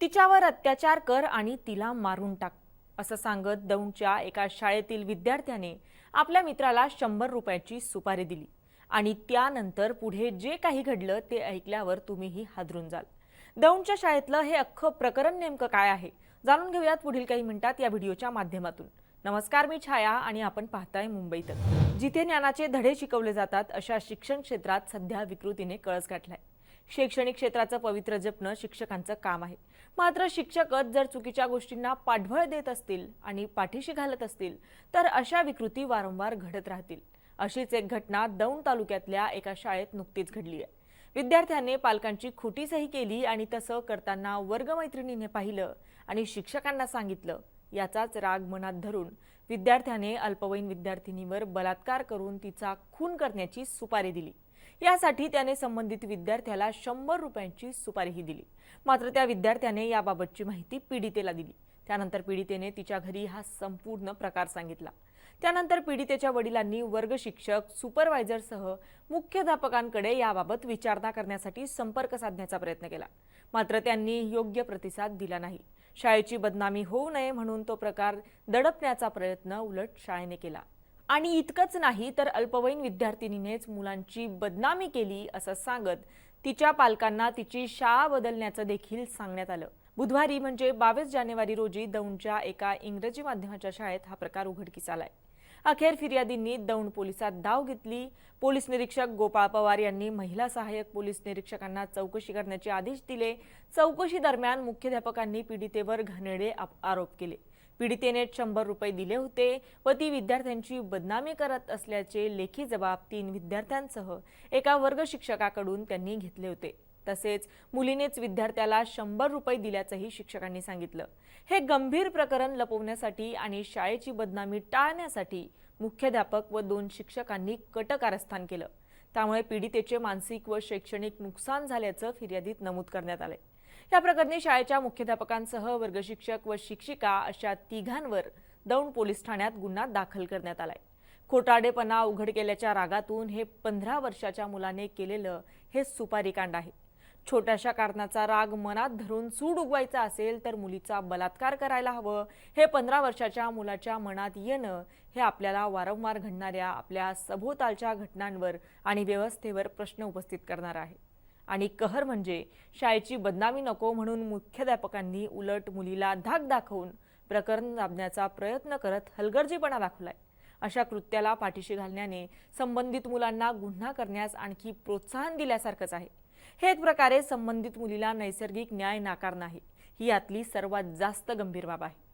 तिच्यावर अत्याचार कर आणि तिला मारून टाक असं सांगत दौंडच्या एका शाळेतील विद्यार्थ्याने आपल्या मित्राला शंभर रुपयाची सुपारी दिली आणि त्यानंतर पुढे जे काही घडलं ते ऐकल्यावर तुम्हीही हादरून जाल. दौंडच्या शाळेतलं हे अख्खं प्रकरण नेमकं काय आहे जाणून घेऊयात पुढील काही मिनिटात या व्हिडिओच्या माध्यमातून. नमस्कार मी छाया आणि आपण पाहताय मुंबईत जिथे ज्ञानाचे धडे शिकवले जातात अशा शिक्षण क्षेत्रात सध्या विकृतीने कळस गाठलाय. शैक्षणिक क्षेत्राचं पवित्र जपणं शिक्षकांचं काम आहे. मात्र शिक्षकच जर चुकीच्या गोष्टींना पाठबळ देत असतील आणि पाठीशी घालत असतील तर अशा विकृती वारंवार घडत राहतील. अशीच एक घटना दौंड तालुक्यातल्या एका शाळेत नुकतीच घडली आहे. विद्यार्थ्याने पालकांची खोटी सही केली आणि तसं करताना वर्गमैत्रिणीने पाहिलं आणि शिक्षकांना सांगितलं. याचाच राग मनात धरून विद्यार्थ्याने अल्पवयीन विद्यार्थिनीवर बलात्कार करून तिचा खून करण्याची सुपारी दिली. यासाठी त्याने संबंधित विद्यार्थ्याला शंभर रुपयांची सुपारीही दिली. मात्र त्या विद्यार्थ्याने याबाबतची माहिती पीडितेला दिली. त्यानंतर पीडितेने तिच्या घरी हा संपूर्ण प्रकार सांगितला. त्यानंतर पीडितेच्या वडिलांनी वर्ग शिक्षक सुपरवायझरसह मुख्याध्यापकांकडे याबाबत विचारणा करण्यासाठी संपर्क साधण्याचा प्रयत्न केला. मात्र त्यांनी योग्य प्रतिसाद दिला नाही. शाळेची बदनामी होऊ नये म्हणून तो प्रकार दडपण्याचा प्रयत्न उलट शाळेने केला. आणि इतकंच नाही तर अल्पवयीन विद्यार्थिनीनेच मुलांची बदनामी केली असं सांगत तिच्या पालकांना तिची शाळा बदलण्याचं देखील सांगण्यात आलं. बुधवारी म्हणजे बावीस जानेवारी रोजी दौंडच्या एका इंग्रजी माध्यमाच्या शाळेत हा प्रकार उघडकीस आलाय. अखेर फिर्यादींनी दौंड पोलिसात धाव घेतली. पोलीस निरीक्षक गोपाळ पवार यांनी महिला सहाय्यक पोलीस निरीक्षकांना चौकशी करण्याचे आदेश दिले. चौकशी दरम्यान मुख्याध्यापकांनी पीडितेवर घनेडे आरोप केले. पीडितेने शंभर रुपये दिले होते व ती विद्यार्थ्यांची बदनामी करत असल्याचे लेखी जबाब तीन विद्यार्थ्यांसह एका वर्ग शिक्षकाकडून त्यांनी घेतले होते. तसेच मुलीनेच विद्यार्थ्याला शंभर रुपये दिल्याचंही शिक्षकांनी सांगितलं. हे गंभीर प्रकरण लपवण्यासाठी आणि शाळेची बदनामी टाळण्यासाठी मुख्याध्यापक व दोन शिक्षकांनी कट कारस्थान केलं. त्यामुळे पीडितेचे मानसिक व शैक्षणिक नुकसान झाल्याचं फिर्यादीत नमूद करण्यात आलंय. या प्रकरणी शाळेच्या मुख्याध्यापकांसह वर्गशिक्षक व शिक्षिका अशा तिघांवर दौंड पोलीस ठाण्यात गुन्हा दाखल करण्यात आलाय. खोटाडेपणा उघड केल्याच्या रागातून हे पंधरा वर्षाच्या मुलाने केलेलं हे सुपारीकांड आहे. छोट्याशा कारणाचा राग मनात धरून सूड उगवायचा असेल तर मुलीचा बलात्कार करायला हवं. हे पंधरा वर्षाच्या मुलाच्या मनात येणं हे आपल्याला वारंवार घडणाऱ्या आपल्या सभोवतालच्या घटनांवर आणि व्यवस्थेवर प्रश्न उपस्थित करणार आहे. आणि कहर म्हणजे शाळेची बदनामी नको म्हणून मुख्याध्यापकांनी उलट मुलीला धाक दाखवून प्रकरण दाबण्याचा प्रयत्न करत हलगर्जीपणा दाखवलाय. अशा कृत्याला पाठीशी घालण्याने संबंधित मुलांना गुन्हा करण्यास आणखी प्रोत्साहन दिल्यासारखंच आहे. हे एक प्रकारे संबंधित मुलीला नैसर्गिक न्याय नाकार नाही. ही यातली सर्वात जास्त गंभीर बाब आहे.